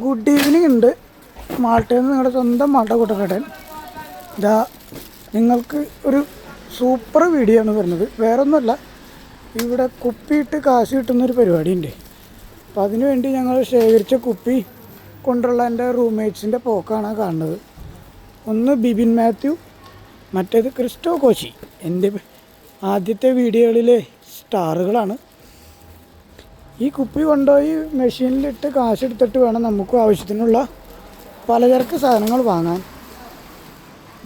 Good evening ഉണ്ട്. മാൾട്ടയിൽ നിന്ന് നിങ്ങളുടെ സ്വന്തം മാൾട്ട കൂട്ടക്കടൻ. ഇതാ നിങ്ങൾക്ക് ഒരു സൂപ്പർ വീഡിയോ ആണ് വരുന്നത്. വേറൊന്നുമല്ല ഇവിടെ കുപ്പിയിട്ട് കാശ് കിട്ടുന്നൊരു പരിപാടിയുണ്ട്. അപ്പോൾ അതിനു വേണ്ടി ഞങ്ങൾ ശേഖരിച്ച കുപ്പി കൊണ്ടുള്ള എന്റെ റൂംമേറ്റ്സിന്റെ പോക്കാണ് കാണുന്നത്. ഒന്ന് ബിബിൻ മാത്യു മറ്റേത് ക്രിസ്റ്റോ കോശി. എന്റെ ആദ്യത്തെ വീഡിയോകളിലെ സ്റ്റാറുകളാണ്. ഈ കുപ്പി കൊണ്ടുപോയി മെഷീനിലിട്ട് കാശെടുത്തിട്ട് വേണം നമുക്കും ആവശ്യത്തിനുള്ള പലചരക്ക് സാധനങ്ങൾ വാങ്ങാൻ.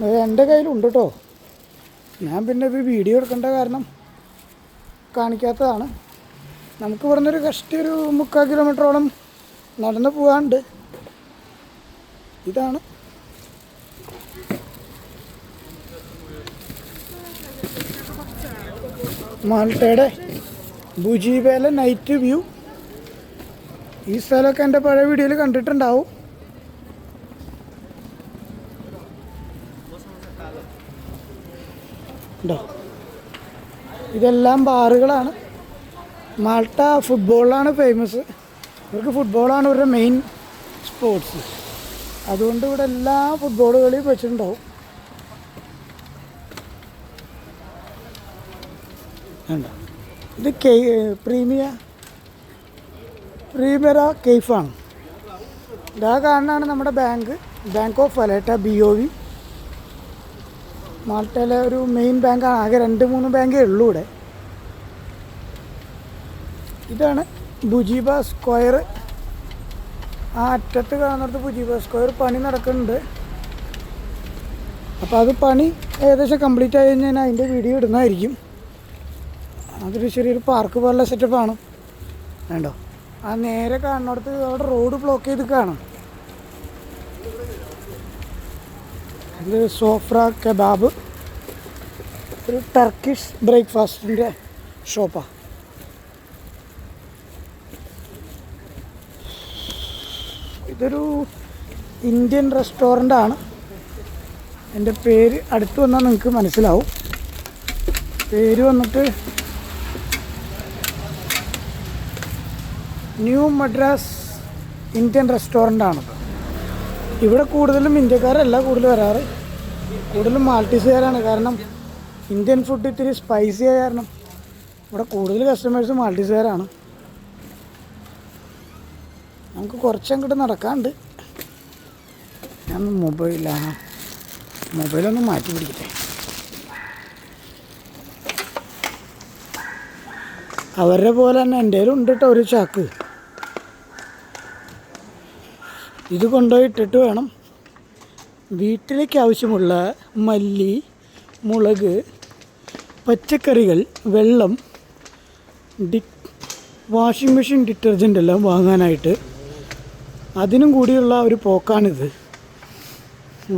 അത് എന്റെ കയ്യിലുണ്ട് കേട്ടോ ഞാൻ പിന്നെ ഇത് വീഡിയോ എടുക്കേണ്ട കാരണം കാണിക്കാത്തതാണ്. നമുക്ക് ഇവിടുന്ന് ഒരു കഷ്ടി ഒരു മുക്കാൽ കിലോമീറ്ററോളം നടന്നു പോകാണ്ട് ഇതാണ്. മാൾട്ടയുടെ ഭുജീബയിലെ നൈറ്റ് വ്യൂ ഈ സ്ഥലമൊക്കെ എന്റെ പഴയ വീഡിയോയിൽ കണ്ടിട്ടുണ്ടാവും. ഇതെല്ലാം ബാറുകളാണ്. മാൾട്ട ഫുട്ബോളിലാണ് ഫേമസ് ഇവർക്ക് ഫുട്ബോളാണ് ഇവരുടെ മെയിൻ സ്പോർട്സ് അതുകൊണ്ട് ഇവിടെ എല്ലാ ഫുട്ബോൾ കളിയും വെച്ചിട്ടുണ്ടാവും. വേണ്ട ഇത് കെ പ്രീമിയ പ്രീമിയറ കെയ്ഫാണ്. ഇതാ കാണുന്നതാണ് നമ്മുടെ bank bank of Valletta B O V. മാൾട്ടയിലെ ഒരു മെയിൻ ബാങ്കാണ് ആകെ രണ്ട് മൂന്ന് ബാങ്കേ ഉള്ളൂ ഇവിടെ. ഇതാണ് ബുജീബ സ്ക്വയർ. ആ അറ്റത്ത് കാണുന്നിടത്ത് ബുജീബ സ്ക്വയർ പണി നടക്കുന്നുണ്ട്. അപ്പോൾ അത് പണി ഏകദേശം കംപ്ലീറ്റ് ആയി കഴിഞ്ഞാൽ അതിന്റെ വീഡിയോ ഇടുന്നതായിരിക്കും. അതൊരു ചെറിയൊരു പാർക്ക് പോലുള്ള സെറ്റപ്പാണ് വേണ്ടോ ആ നേരെ കാണുന്നിടത്ത് അവിടെ റോഡ് ബ്ലോക്ക് ചെയ്ത് കാണും. ഇത് സോഫ്ര കബാബ്. ഒരു ടർക്കിഷ് ബ്രേക്ക്ഫാസ്റ്റിന്റെ ഷോപ്പാണ് ഇതൊരു ഇന്ത്യൻ റെസ്റ്റോറന്റ് ആണ്. എന്റെ പേര് അടുത്ത് വന്നാൽ നിങ്ങൾക്ക് മനസ്സിലാവും. പേര് വന്നിട്ട് ന്യൂ മദ്രാസ് ഇന്ത്യൻ റെസ്റ്റോറന്റ് ആണത് ഇവിടെ കൂടുതലും ഇന്ത്യക്കാരല്ല കൂടുതൽ വരാറ്. കൂടുതലും മാൾട്ടീസുകാരാണ്. കാരണം ഇന്ത്യൻ ഫുഡ് ഇത്തിരി സ്പൈസി ആയ കാരണം ഇവിടെ കൂടുതൽ കസ്റ്റമേഴ്സ് മാൾട്ടീസുകാരാണ്. നമുക്ക് കുറച്ചങ്ങോട്ട് നടക്കാണ്ട് ഞാൻ മൊബൈലാണ് മൊബൈലൊന്ന് മാറ്റി പിടിക്കട്ടെ. അവരുടെ പോലെ തന്നെ എന്റെ ഉണ്ട് കേട്ടോ ഒരു ചാക്ക്. ഇത് കൊണ്ടുപോയിട്ടിട്ട് വേണം. വീട്ടിലേക്ക് ആവശ്യമുള്ള മല്ലി മുളക് പച്ചക്കറികൾ വെള്ളം ഡി വാഷിംഗ് മെഷീൻ ഡിറ്റർജന്റ് എല്ലാം വാങ്ങാനായിട്ട് അതിനും കൂടിയുള്ള ഒരു പോക്കാണിത്.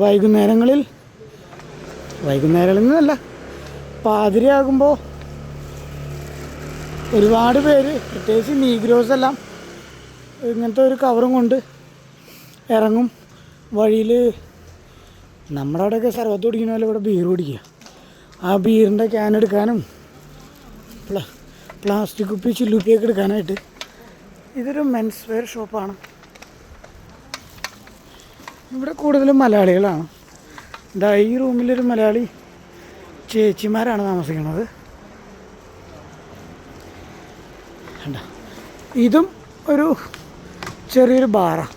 വൈകുന്നേരങ്ങളിൽ വൈകുന്നേരങ്ങളിൽ നിന്നല്ല പാതിരയാകുമ്പോൾ ഒരുപാട് പേര് പ്രത്യേകിച്ച് നീഗ്രോസ് എല്ലാം ഇങ്ങനത്തെ ഒരു കവറും കൊണ്ട് ഇറങ്ങും. വഴിയിൽ നമ്മുടെ അവിടെയൊക്കെ സർവത്ത് കുടിക്കുന്ന പോലെ ഇവിടെ ബീർ കുടിക്കുക. ആ ബീറിന്റെ ക്യാൻ എടുക്കാനും പ്ല പ്ലാസ്റ്റിക് കുപ്പി ചില്ലുപ്പിയൊക്കെ എടുക്കാനായിട്ട് ഇതൊരു മെൻസ് വെയർ ഷോപ്പാണ് ഇവിടെ കൂടുതലും മലയാളികളാണ്. ഇതാ ഈ റൂമിലൊരു മലയാളി ചേച്ചിമാരാണ് താമസിക്കുന്നത്. ഇതും ഒരു ചെറിയൊരു ബാറാണ്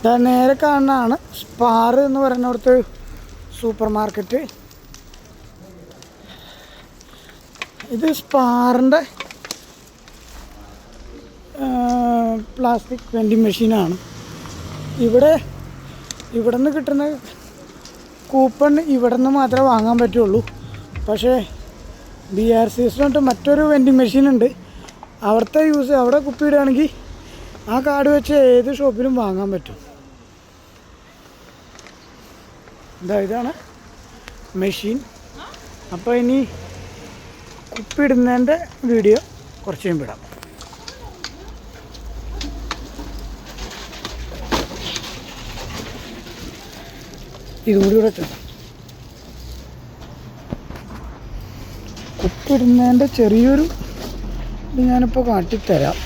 ഇതാ നേരെ കാണുന്നതാണ് സ്പാർ എന്ന് പറയുന്നിടത്ത് സൂപ്പർ മാർക്കറ്റ് ഇത് സ്പാറിന്റെ പ്ലാസ്റ്റിക് വെൻഡിങ് മെഷീനാണ് ഇവിടെ ഇവിടെ നിന്ന് കിട്ടുന്ന കൂപ്പൺ ഇവിടെ നിന്ന് മാത്രമേ വാങ്ങാൻ പറ്റുള്ളൂ. പക്ഷേ ബി ആർ സി എസ് തൊട്ട് മറ്റൊരു വെൻഡിങ് മെഷീൻ ഉണ്ട്. അവിടുത്തെ യൂസ് അവിടെ കുപ്പിയിടുകയാണെങ്കിൽ ആ കാർഡ് വെച്ച് ഏത് ഷോപ്പിലും വാങ്ങാൻ പറ്റും. ഇതാ ഇതാണ് മെഷീൻ. അപ്പോൾ ഇനി കുപ്പിടുന്നതിന്റെ വീഡിയോ കുറച്ച് കഴിയുമ്പോൾ ഇതുകൂടി ഇവിടെ. കുപ്പിടുന്നതിന്റെ ചെറിയൊരു ഇത് ഞാനിപ്പോൾ കാട്ടിത്തരാം.